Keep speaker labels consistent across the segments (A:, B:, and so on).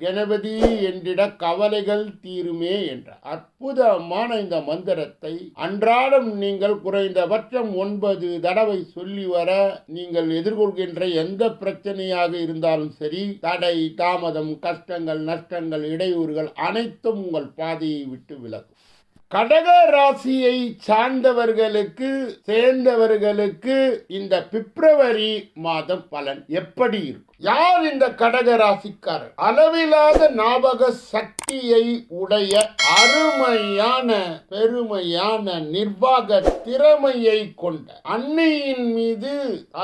A: கணபதி என்றிட கவலைகள் தீருமே என்ற. அற்புதமான இந்த மந்திரத்தை அன்றாடம் நீங்கள் குறைந்தபட்சம் ஒன்பது தடவை சொல்லி வர நீங்கள் எதிர்கொள்கின்ற எந்த பிரச்சனையாக இருந்தாலும் சரி தடை தாமதம் கஷ்டங்கள் நஷ்டங்கள் இடையூறுகள் அனைத்தும் உங்கள் பாதையை விட்டு விலகும். கடக ராசியை சார்ந்தவர்களுக்கு சேர்ந்தவர்களுக்கு இந்த பிப்ரவரி மாதம் பலன் எப்படி இருக்கும்? யார் இந்த கடக ராசிக்காரர் அளவில்லாத ஞாபக சக்தியை உடைய அருமையான பெருமையான நிர்வாக திறமையை கொண்ட அன்னையின் மீது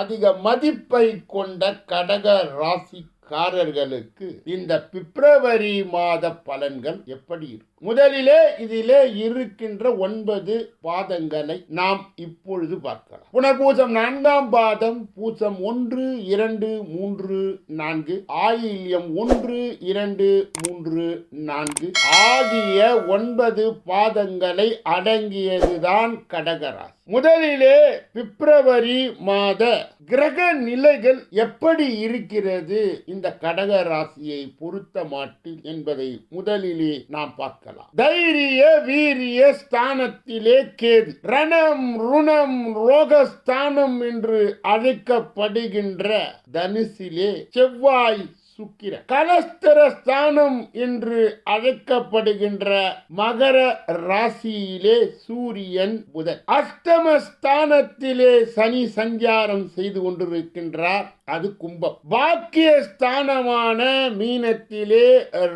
A: அதிக மதிப்பை கொண்ட கடக ராசிக்காரர்களுக்கு இந்த பிப்ரவரி மாத பலன்கள் எப்படி இருக்கும்? முதலிலே இதிலே இருக்கின்ற ஒன்பது பாதங்களை நாம் இப்பொழுது பார்க்கலாம். புனர்பூசம் நான்காம் பாதம் பூசம் ஒன்று இரண்டு மூன்று நான்கு ஆயில்யம் ஒன்று இரண்டு மூன்று நான்கு ஆகிய ஒன்பது பாதங்களை அடங்கியதுதான் கடகராசி. முதலிலே பிப்ரவரி மாத கிரக நிலைகள் எப்படி இருக்கிறது இந்த கடக ராசியை பொருத்த மாட்டில் என்பதை முதலிலே நாம் பார்க்கலாம். தைரிய வீரிய ஸ்தானத்திலே கேது. ரணம் ருணம் ரோகஸ்தானம் என்று அழைக்கப்படுகின்ற தனுசிலே செவ்வாய் சுக்கிர. கலஸ்தர ஸ்தானம் என்று அழைக்கப்படுகின்ற மகர ராசியிலே சூரியன் புதன். அஷ்டமஸ்தானத்திலே சனி சஞ்சாரம் செய்து கொண்டிருக்கின்றார். அது கும்பம். பாக்கிய ஸ்தானமான மீனத்திலே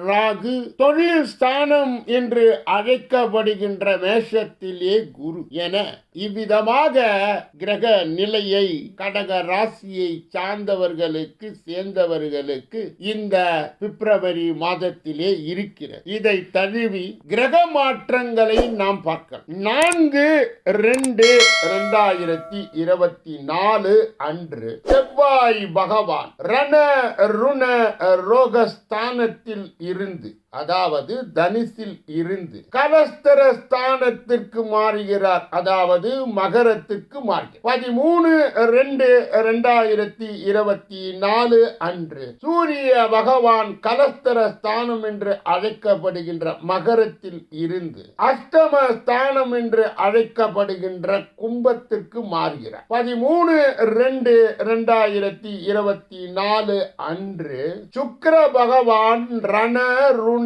A: ராகு தொழில் ஸ்தானம் என்று அழைக்கப்படுகின்ற மேஷத்திலே குரு என இவ்விதமாக கிரக நிலையை கடக ராசியை சார்ந்தவர்களுக்கு சேர்ந்தவர்களுக்கு இந்த பிப்ரவரி மாதத்திலே இருக்கிறது. இதை தழுவி கிரக மாற்றங்களை நாம் பார்க்கலாம். நான்கு ரெண்டு ரெண்டாயிரத்தி இருபத்தி நாலு அன்று செவ்வாய் பகவான். ரண ருண ரோகஸ்தானத்தில் இருந்து அதாவது தனுசில் இருந்து கலஸ்தர ஸ்தானத்திற்கு மாறுகிறார். அதாவது மகரத்திற்கு மாறுகிறார். பதிமூணு ரெண்டு ரெண்டாயிரத்தி இருபத்தி நாலு அன்று சூரிய பகவான் கலஸ்தர ஸ்தானம் என்று அழைக்கப்படுகின்ற மகரத்தில் இருந்து அஷ்டம ஸ்தானம் என்று அழைக்கப்படுகின்ற கும்பத்திற்கு மாறுகிறார். பதிமூணு ரெண்டு ரெண்டாயிரத்தி இருபத்தி நாலு அன்று சுக்கர பகவான் ரண ருண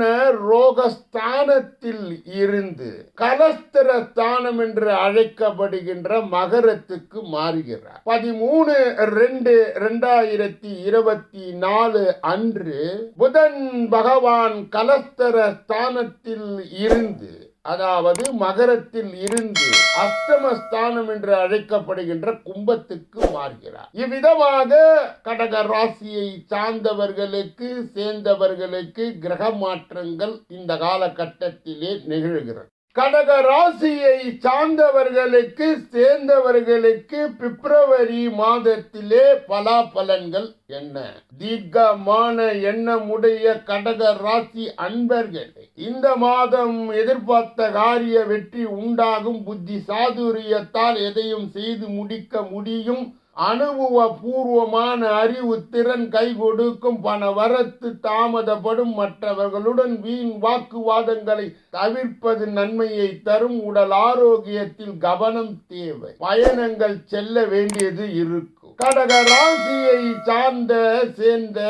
A: ரோகஸ்தானத்தில் இருந்து கலஸ்தர ஸ்தானம் என்று அழைக்கப்படுகின்ற மகரத்துக்கு மாறுகிறார். பதிமூணு ரெண்டு ரெண்டாயிரத்தி இருபத்தி நாலு அன்று புதன் பகவான் கலஸ்தர ஸ்தானத்தில் இருந்து அதாவது மகரத்தில் இருந்து அஷ்டமஸ்தானம் என்று அழைக்கப்படுகின்ற கும்பத்துக்கு மாறுகிறார். இவ்விதமாக கடக ராசியை சார்ந்தவர்களுக்கு சேர்ந்தவர்களுக்கு கிரக மாற்றங்கள் இந்த காலகட்டத்திலே நிகழ்கிறது. கடக ராசியை சார்ந்தவர்களுக்கு சேர்ந்தவர்களுக்கு பிப்ரவரி மாதத்திலே பலாபலன்கள் என்ன? தீர்க்கமான எண்ணமுடைய கடக ராசி அன்பர்கள் இந்த மாதம் எதிர்பார்த்த காரிய வெற்றி உண்டாகும். புத்தி சாதுரியத்தால் எதையும் செய்து முடிக்க முடியும். அனுபவபூர்வமான அறிவு திறன் கை கொடுக்கும் பண வரத்து தாமதப்படும் மற்றவர்களுடன் வீண் வாக்குவாதங்களை தவிர்ப்பது நன்மையை தரும். உடல் ஆரோக்கியத்தில் கவனம் தேவை. பயணங்கள் செல்ல வேண்டியது இருக்கும். கடக ராசியை சார்ந்த சேர்ந்த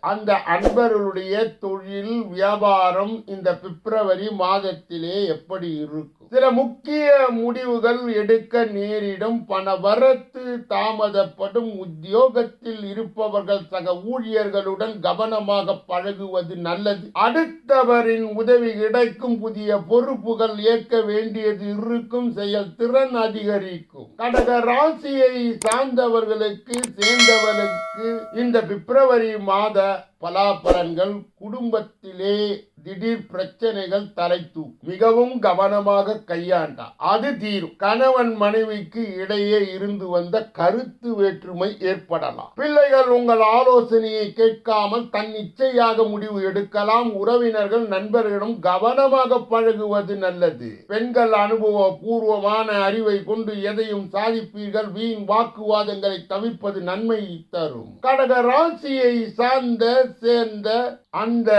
A: அந்த அன்பர்களுடைய தொழில் வியாபாரம் இந்த பிப்ரவரி மாதத்திலே எப்படி இருக்கும்? சில முக்கிய முடிவுகள் எடுக்க நேரிடும். பண வரத்து தாமதப்படும். உத்தியோகத்தில் இருப்பவர்கள் சக ஊழியர்களுடன் கவனமாக பழகுவது நல்லது. அடுத்தவரின் உதவி கிடைக்கும். புதிய பொறுப்புகள் ஏற்க வேண்டியது இருக்கும். செயல் திறன் அதிகரிக்கும். கடக ராசியை சார்ந்தவர்களுக்கு சேர்ந்தவர்களுக்கு இந்த பிப்ரவரி மாத பலாபலன்கள் குடும்பத்திலே திடீர் பிரச்சனைகள் தலை தூ மிகவும் கவனமாக கையாண்டா. அது தீரும். கணவன் மனைவிக்கு இடையே இருந்து வந்த கருத்து வேற்றுமை ஏற்படலாம். பிள்ளைகள் உங்கள் ஆலோசனையை கேட்காமல் தன் இச்சையாக முடிவு எடுக்கலாம். உறவினர்கள் நண்பர்களிடம் கவனமாக பழகுவது நல்லது. பெண்கள் அனுபவ பூர்வமான அறிவை கொண்டு எதையும் சாதிப்பீர்கள். வீண் வாக்குவாதங்களை தவிர்ப்பது நன்மை தரும். கடக ராசியை சார்ந்த சேர்ந்த அந்த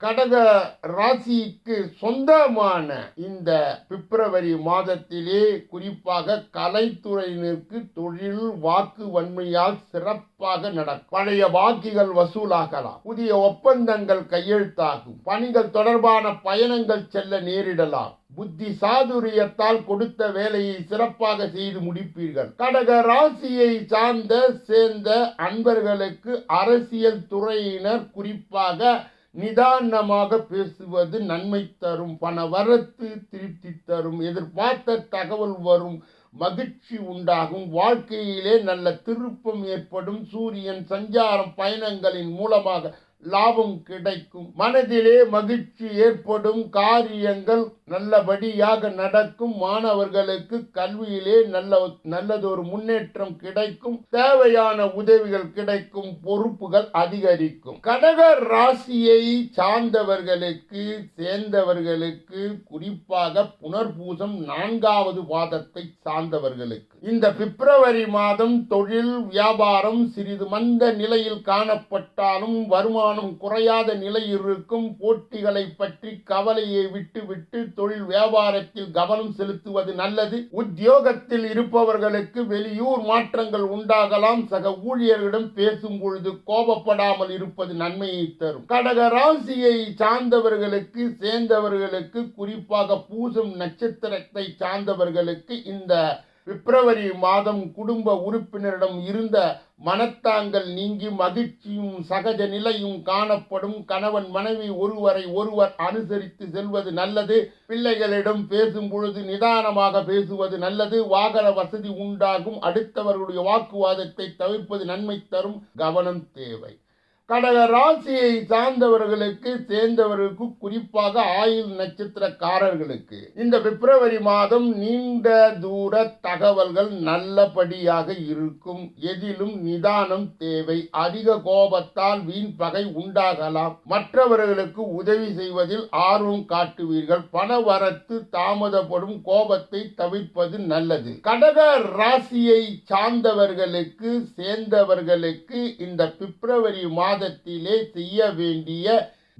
A: கடக ராசிக்கு சொந்தமான இந்த பிப்ரவரி மாதத்திலே குறிப்பாக கலைத்துறையினருக்கு தொழில் வாக்கு வன்மையால் சிறப்பாக நடக்கும். பழைய வாக்குகள் வசூலாகலாம். புதிய ஒப்பந்தங்கள் கையெழுத்தாகும். பணிகள் தொடர்பான பயணங்கள் செல்ல நேரிடலாம். புத்தி சாதுரியத்தால் கொடுத்த வேலையை சிறப்பாக செய்து முடிப்பீர்கள். கடக ராசியை சார்ந்த சேர்ந்த அன்பர்களுக்கு அரசியல் துறையினர் குறிப்பாக நிதானமாக பேசுவது நன்மை தரும் பண வரத்து திருப்தி தரும் எதிர்பார்த்த தகவல் வரும் மகிழ்ச்சி உண்டாகும் வாழ்க்கையிலே நல்ல திருப்பம் ஏற்படும் சூரியன் சஞ்சாரம் பயணங்களின் மூலமாக லாபம் கிடைக்கும். மனதிலே மகிழ்ச்சி ஏற்படும். காரியங்கள் நல்லபடியாக நடக்கும். மாணவர்களுக்கு கல்வியிலே நல்ல நல்லதொரு முன்னேற்றம் கிடைக்கும். தேவையான உதவிகள் கிடைக்கும். பொறுப்புகள் அதிகரிக்கும். கடக ராசியை சார்ந்தவர்களுக்கு சேர்ந்தவர்களுக்கு குறிப்பாக புனர்பூசம் நான்காவது பாதத்தை சார்ந்தவர்களுக்கு. இந்த பிப்ரவரி மாதம் தொழில் வியாபாரம் சிறிது மந்த நிலையில் காணப்பட்டாலும் வருமானம் குறையாத நிலை இருக்கும். போட்டிகளை பற்றி கவலையை விட்டு விட்டு தொழில் வியாபாரத்தில் கவனம் செலுத்துவது நல்லது. உத்தியோகத்தில் இருப்பவர்களுக்கு வெளியூர் மாற்றங்கள் உண்டாகலாம். சக ஊழியர்களிடம் பேசும் பொழுது கோபப்படாமல் இருப்பது நன்மையை தரும். கடக ராசியை சார்ந்தவர்களுக்கு சேர்ந்தவர்களுக்கு குறிப்பாக பூசம் நட்சத்திரத்தை சார்ந்தவர்களுக்கு இந்த பிப்ரவரி மாதம் குடும்ப உறுப்பினரிடம் இருந்த மனத்தாங்கள் நீங்கி மகிழ்ச்சியும் சகஜ நிலையும் காணப்படும். கணவன் மனைவி ஒருவரை ஒருவர் அனுசரித்து செல்வது நல்லது. பிள்ளைகளிடம் பேசும் பொழுது நிதானமாக பேசுவது நல்லது. வாகன வசதி உண்டாகும். அடுத்தவர்களுடைய வாக்குவாதத்தை தவிர்ப்பது நன்மை தரும். கவனம் தேவை. கடக ராசியை சார்ந்தவர்களுக்கு சேர்ந்தவர்களுக்கு குறிப்பாக ஆயுள் நட்சத்திரக்காரர்களுக்கு இந்த பிப்ரவரி மாதம் நீண்ட தூர தகவல்கள் நல்லபடியாக இருக்கும். எதிலும் நிதானம் தேவை. அதிக கோபத்தால் வீண் பகை உண்டாகலாம். மற்றவர்களுக்கு உதவி செய்வதில் ஆர்வம் காட்டுவீர்கள். பண வரத்து தாமதப்படும். கோபத்தை தவிர்ப்பது நல்லது. கடக ராசியை சார்ந்தவர்களுக்கு சேர்ந்தவர்களுக்கு இந்த பிப்ரவரி மாதம் மாதத்திலே செய்ய வேண்டிய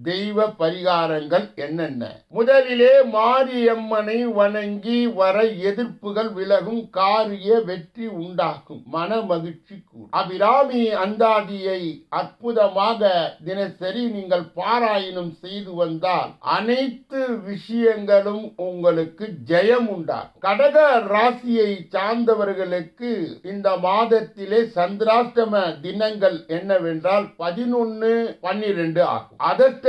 A: தெய்வ பரிகாரங்கள் என்னென்ன? முதலிலே மாரியம்மனை வணங்கி வர எதிர்ப்புகள் விலகும் காரிய வெற்றி உண்டாகும் மன மகிழ்ச்சி கூடும். அபிராமி அந்தாதியை அற்புதமாக தினசரி நீங்கள் பாராயணம் செய்து வந்தால் அனைத்து விஷயங்களும் உங்களுக்கு ஜெயம் உண்டாகும். கடக ராசியை சார்ந்தவர்களுக்கு இந்த மாதத்திலே சந்திராஷ்டம தினங்கள் என்னவென்றால் பதினொன்னு பன்னிரண்டு ஆகும்.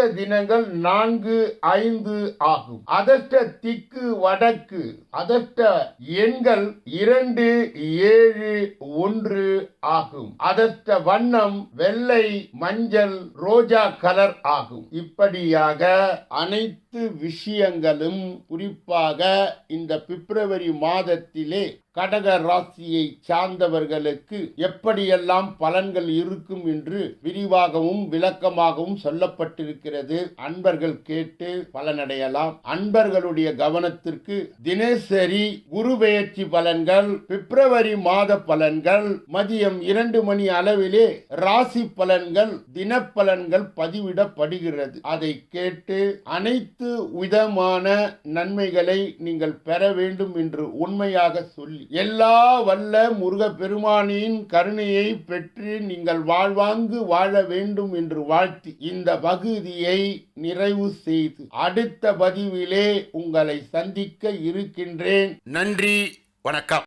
A: அதற்ற தினங்கள் நான்கு ஐந்து ஆகும். அதஷ்ட திக்கு வடக்கு. அதஷ்ட எண்கள் இரண்டு ஏழு ஒன்று ஆகும். அதஷ்ட வண்ணம் வெள்ளை மஞ்சள் ரோஜா கலர் ஆகும். இப்படியாக அனைத்து விஷயங்களும் குறிப்பாக இந்த பிப்ரவரி மாதத்திலே கடக ராசியை சார்ந்தவர்களுக்கு எப்படியெல்லாம் பலன்கள் இருக்கும் என்று விரிவாகவும் விளக்கமாகவும் சொல்லப்பட்டிருக்கிறது. அன்பர்கள் கேட்டு பலனடையலாம். அன்பர்களுடைய கவனத்திற்கு தினசரி குரு பெயர்ச்சி பலன்கள் பிப்ரவரி மாத பலன்கள் மதியம் இரண்டு மணி அளவிலே ராசி பலன்கள் தினப்பலன்கள் பதிவிடப்படுகிறது. அதை கேட்டு அனைத்து விதமான நன்மைகளை நீங்கள் பெற வேண்டும் என்று உண்மையாக சொல்லி எல்லா வல்ல முருக பெருமானின் கருணையை பெற்று நீங்கள் வாழ்வாங்கு வாழ வேண்டும் என்று வாழ்த்தி இந்த பகுதியை நிறைவு செய்து அடுத்த பதிவிலே உங்களை சந்திக்க இருக்கின்றேன். நன்றி வணக்கம்.